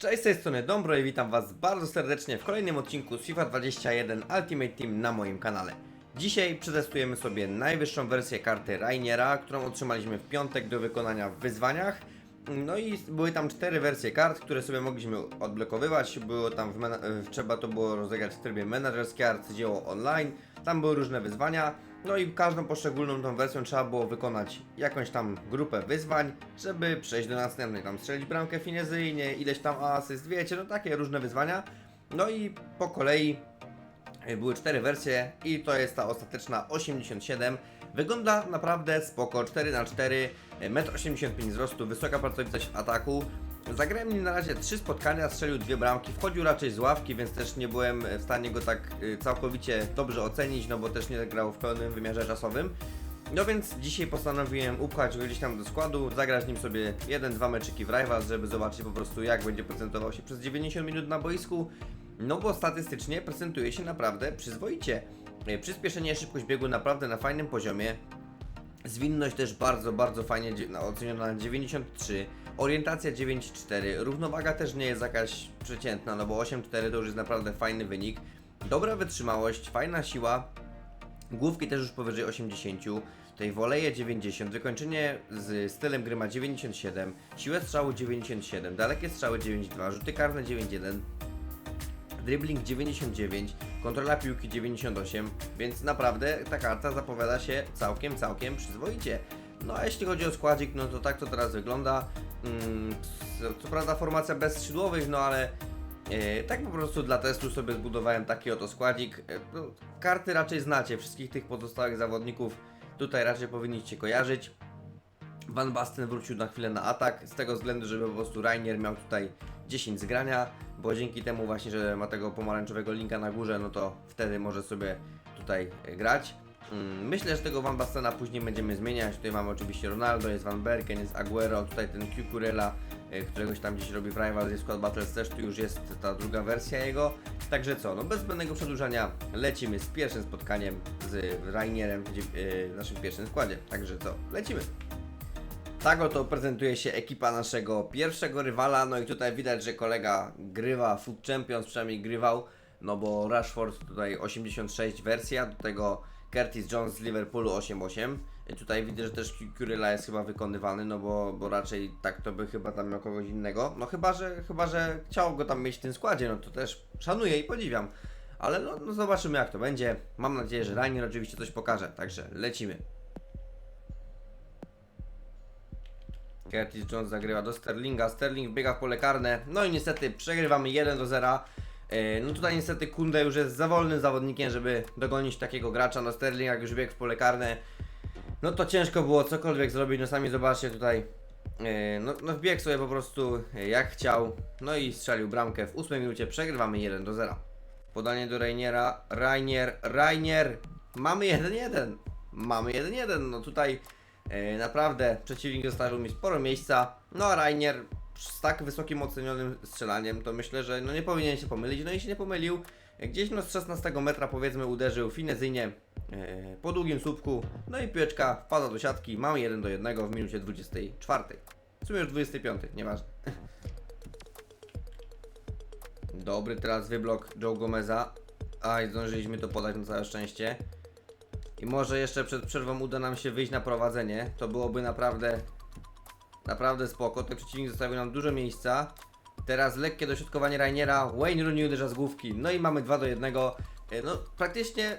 Cześć, z tej strony Dombro i witam Was bardzo serdecznie w kolejnym odcinku FIFA 21 Ultimate Team na moim kanale. Dzisiaj przetestujemy sobie najwyższą wersję karty Rainiera, którą otrzymaliśmy w piątek do wykonania w wyzwaniach. No i były tam cztery wersje kart, które sobie mogliśmy odblokowywać. Było tam w trzeba to było rozegrać w trybie menedżerskie arcydzieło online. Tam były różne wyzwania. No i każdą poszczególną tą wersją trzeba było wykonać jakąś tam grupę wyzwań, żeby przejść do następnej, tam strzelić bramkę finezyjnie, ileś tam asyst, wiecie, no takie różne wyzwania. No i po kolei y, były cztery wersje i to jest ta ostateczna 87. Wygląda naprawdę spoko, 4 na 4 1,85 m wzrostu, wysoka pracowitość w ataku. Zagrałem nim na razie trzy spotkania, strzelił dwie bramki, wchodził raczej z ławki, więc też nie byłem w stanie go tak y, całkowicie dobrze ocenić, no bo też nie grał w pełnym wymiarze czasowym. No więc dzisiaj postanowiłem upchać go gdzieś tam do składu, zagrać nim sobie jeden, dwa meczyki w Rivals, żeby zobaczyć po prostu jak będzie prezentował się przez 90 minut na boisku. No bo statystycznie prezentuje się naprawdę przyzwoicie. Y, Przyspieszenie, szybkość biegu naprawdę na fajnym poziomie. Zwinność też bardzo, bardzo fajnie oceniona na 93. Orientacja 9,4. Równowaga też nie jest jakaś przeciętna, no bo 8,4 to już jest naprawdę fajny wynik. Dobra wytrzymałość, fajna siła. Główki też już powyżej 80. Tutaj woleje 90. Wykończenie z stylem gry ma 97. Siłę strzału 97. Dalekie strzały 9,2. Rzuty karne 9,1. Dribbling 99, kontrola piłki 98, więc naprawdę ta karta zapowiada się całkiem, całkiem przyzwoicie. No a jeśli chodzi o składzik, no to tak to teraz wygląda. Mm, co, prawda formacja bez skrzydłowych, no ale e, tak po prostu dla testu sobie zbudowałem taki oto składzik. E, no, karty raczej znacie, wszystkich tych pozostałych zawodników tutaj raczej powinniście kojarzyć. Van Basten wrócił na chwilę na atak, z tego względu, żeby po prostu Rainier miał tutaj 10 z grania, bo dzięki temu właśnie, że ma tego pomarańczowego linka na górze, no to wtedy może sobie tutaj grać. Mm, Myślę, że tego Van Bastena później będziemy zmieniać. Tutaj mamy oczywiście Ronaldo, jest Van Berken, jest Aguero, tutaj ten Cucurella, e, któregoś tam gdzieś robi w Rivals, jest Squad Battles też, tu już jest ta druga wersja jego. Także co, no bez zbędnego przedłużania lecimy z pierwszym spotkaniem z Rainierem w e, w naszym pierwszym składzie. Także co, lecimy. Tak oto prezentuje się ekipa naszego pierwszego rywala, no i tutaj widać, że kolega grywa Food Champions, przynajmniej grywał, no bo Rashford tutaj 86 wersja, do tego Curtis Jones z Liverpoolu 88. I Tutaj widzę, że też Curryla jest chyba wykonywany, no bo, bo raczej tak to by chyba tam miał kogoś innego. No chyba, że chyba, że chciał go tam mieć w tym składzie, no to też szanuję i podziwiam. Ale no, no zobaczymy jak to będzie. Mam nadzieję, że Rainier oczywiście coś pokaże, także lecimy. Curtis Jones zagrywa do Sterlinga, Sterling biega w pole karne, no i niestety przegrywamy 1 do 0. E, No tutaj niestety Kunde już jest za wolnym zawodnikiem, żeby dogonić takiego gracza, no Sterling jak już biegł w pole karne, no to ciężko było cokolwiek zrobić, no sami zobaczcie tutaj, e, no, no wbiegł sobie po prostu e, jak chciał, no i strzelił bramkę w 8 minucie, przegrywamy 1 do 0. Podanie do Rainiera, Rainier, Rainier, mamy 1-1, mamy 1-1, no tutaj naprawdę przeciwnik zostawił mi sporo miejsca. No a Rainier z tak wysokim ocenionym strzelaniem to myślę, że no nie powinien się pomylić. No i się nie pomylił. E, Gdzieś no z 16 metra powiedzmy uderzył finezyjnie e, po długim słupku. No i piłeczka wpada do siatki. Mamy 1 do 1 w minucie 24. W sumie już 25, nieważne. Dobry teraz wyblok Joe Gomeza. Aj, zdążyliśmy to podać na całe szczęście. I może jeszcze przed przerwą uda nam się wyjść na prowadzenie. To byłoby naprawdę, naprawdę spoko. Ten przeciwnik zostawił nam dużo miejsca. Teraz lekkie dośrodkowanie Rainiera. Wayne Rooney uderza z główki. No i mamy 2 do 1. E, No praktycznie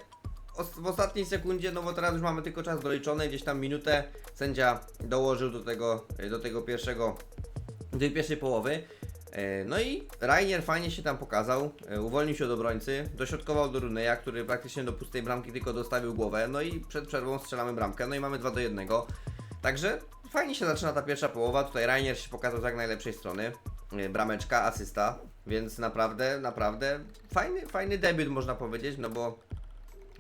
w ostatniej sekundzie, no bo teraz już mamy tylko czas doliczony, gdzieś tam minutę. Sędzia dołożył do tego, e, do tego pierwszego, do tej pierwszej połowy. E, No i Rainier fajnie się tam pokazał, e, uwolnił się od obrońcy, dośrodkował do Runeya, który praktycznie do pustej bramki tylko dostawił głowę, no i przed przerwą strzelamy bramkę, no i mamy 2 do 1. Także fajnie się zaczyna ta pierwsza połowa, tutaj Rainier się pokazał z jak najlepszej strony, E, brameczka, asysta, więc naprawdę, naprawdę fajny, fajny debiut można powiedzieć, no bo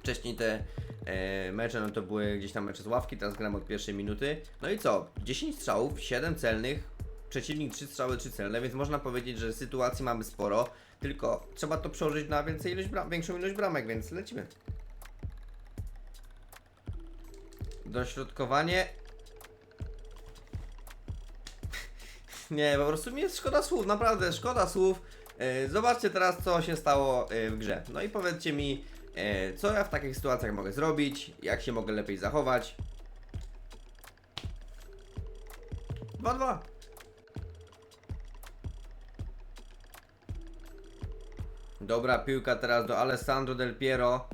Wcześniej te e, mecze, no to były gdzieś tam mecze z ławki, teraz gram od pierwszej minuty. No i co? 10 strzałów, 7 celnych, przeciwnik 3 strzały, 3 celne, więc można powiedzieć, że sytuacji mamy sporo, tylko trzeba to przełożyć na więcej ilość bram, większą ilość bramek, więc lecimy. Dośrodkowanie. Nie, po prostu mi jest szkoda słów, naprawdę szkoda słów. E, Zobaczcie teraz, co się stało e, w grze. No i powiedzcie mi, e, co ja w takich sytuacjach mogę zrobić, jak się mogę lepiej zachować. 2-2. Dobra, piłka teraz do Alessandro Del Piero.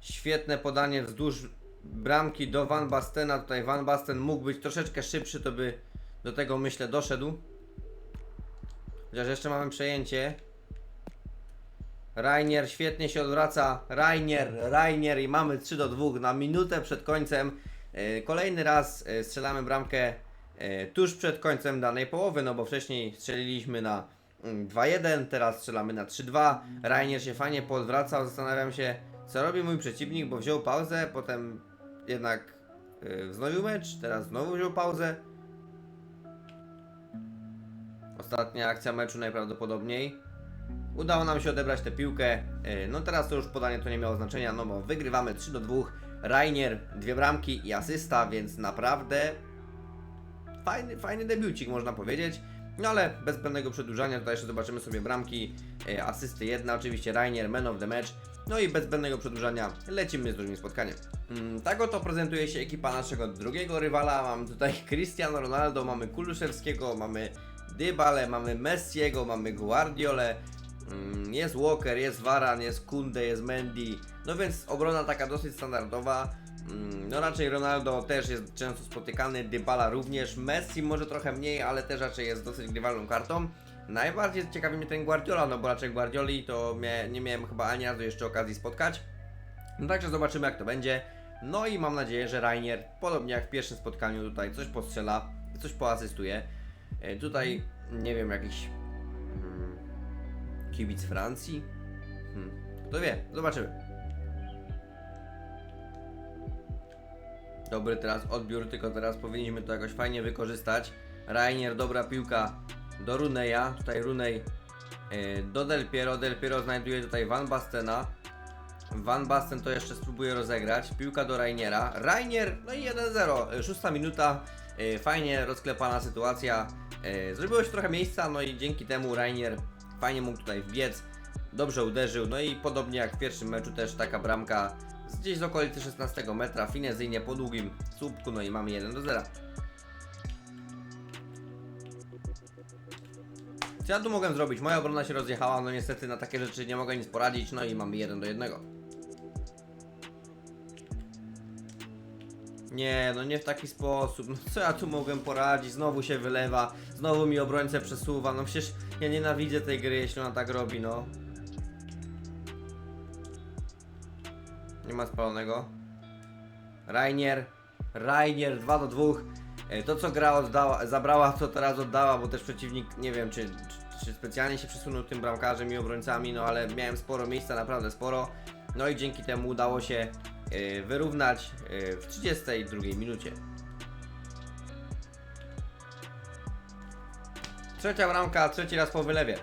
Świetne podanie wzdłuż bramki do Van Bastena. Tutaj Van Basten mógł być troszeczkę szybszy, to by do tego myślę doszedł. Chociaż jeszcze mamy przejęcie. Rainier świetnie się odwraca. Rainier, Rainier i mamy 3 do 2 na minutę przed końcem. E, Kolejny raz e, strzelamy bramkę e, tuż przed końcem danej połowy, no bo wcześniej strzeliliśmy na 2-1, teraz strzelamy na 3-2. Rainier się fajnie poodwracał, zastanawiam się co robi mój przeciwnik, bo wziął pauzę, potem jednak e, wznowił mecz, teraz znowu wziął pauzę. Ostatnia akcja meczu najprawdopodobniej. Udało nam się odebrać tę piłkę. Yy, No teraz to już podanie to nie miało znaczenia, no bo wygrywamy 3 do 2. Rainier, dwie bramki i asysta, więc naprawdę fajny, fajny debiucik można powiedzieć. No ale bez zbędnego przedłużania, tutaj jeszcze zobaczymy sobie bramki, yy, asysty jedna, oczywiście Rainier, man of the match. No i bez zbędnego przedłużania lecimy z drugim spotkaniem. Mm, tak oto prezentuje się ekipa naszego drugiego rywala. Mamy tutaj Cristiano Ronaldo, mamy Kuluszewskiego, mamy Dybale, mamy Messiego, mamy Guardiolę, mm, jest Walker, jest Varan, jest Kunde, jest Mendy, no więc obrona taka dosyć standardowa. Mm, No raczej Ronaldo też jest często spotykany, Dybala również, Messi może trochę mniej, ale też raczej jest dosyć grywalną kartą. Najbardziej ciekawi mnie ten Guardiola, no bo raczej Guardioli to nie miałem chyba ani razu jeszcze okazji spotkać. No także zobaczymy jak to będzie. No i mam nadzieję, że Rainier, podobnie jak w pierwszym spotkaniu tutaj coś postrzela, coś poasystuje. E, Tutaj, nie wiem, jakiś mm, kibic Francji? Hmm. Kto wie, zobaczymy. Dobry teraz odbiór, tylko teraz powinniśmy to jakoś fajnie wykorzystać. Rainier, dobra piłka do Runeja. Tutaj Runej e, do Del Piero. Del Piero znajduje tutaj Van Bastena. Van Basten to jeszcze spróbuje rozegrać. Piłka do Rainiera. Rainier, no i 1-0. E, Szósta minuta. E, Fajnie rozklepana sytuacja. E, Zrobiło się trochę miejsca, no i dzięki temu Rainier fajnie mógł tutaj wbiec. Dobrze uderzył, no i podobnie jak w pierwszym meczu też taka bramka gdzieś z okolicy 16 metra, finezyjnie po długim słupku, no i mamy 1 do 0. Co ja tu mogłem zrobić? Moja obrona się rozjechała, no niestety na takie rzeczy nie mogę nic poradzić, no i mamy 1 do 1. Nie, no nie w taki sposób. No co ja tu mogłem poradzić? Znowu się wylewa, znowu mi obrońcę przesuwa. No przecież ja nienawidzę tej gry, jeśli ona tak robi, no. Ma spalonego. Rainier. Rainier 2 do 2. E, To co gra oddała, zabrała, to teraz oddała, bo też przeciwnik, nie wiem czy, czy, czy specjalnie się przesunął tym bramkarzem i obrońcami, no ale miałem sporo miejsca, naprawdę sporo. No i dzięki temu udało się e, wyrównać e, w 32 minucie. Trzecia bramka, trzeci raz po wylewie.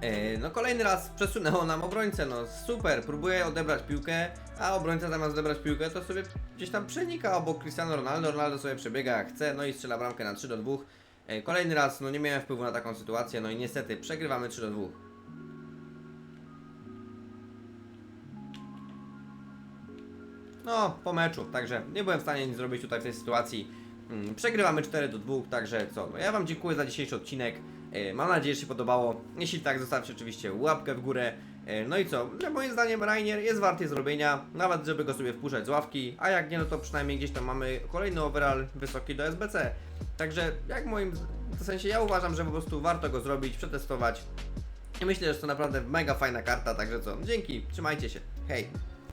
E, No kolejny raz przesunęło nam obrońcę, no super, próbuje odebrać piłkę, a obrońca zamiast odebrać piłkę to sobie gdzieś tam przenika obok Cristiano Ronaldo, Ronaldo sobie przebiega jak chce, no i strzela bramkę na 3 do 2. E, Kolejny raz, no nie miałem wpływu na taką sytuację, no i niestety przegrywamy 3 do 2. No, po meczu, także nie byłem w stanie nic zrobić tutaj w tej sytuacji. Mm, Przegrywamy 4 do 2, także co? No ja Wam dziękuję za dzisiejszy odcinek. E, Mam nadzieję, że się podobało. Jeśli tak, zostawcie oczywiście łapkę w górę. E, No i co? No, moim zdaniem Rainier jest warty zrobienia, nawet żeby go sobie wpuszczać z ławki, a jak nie, no to przynajmniej gdzieś tam mamy kolejny overall wysoki do SBC. Także jak moim, w sensie ja uważam, że po prostu warto go zrobić, przetestować. I myślę, że to naprawdę mega fajna karta, także co? Dzięki, trzymajcie się. Hej!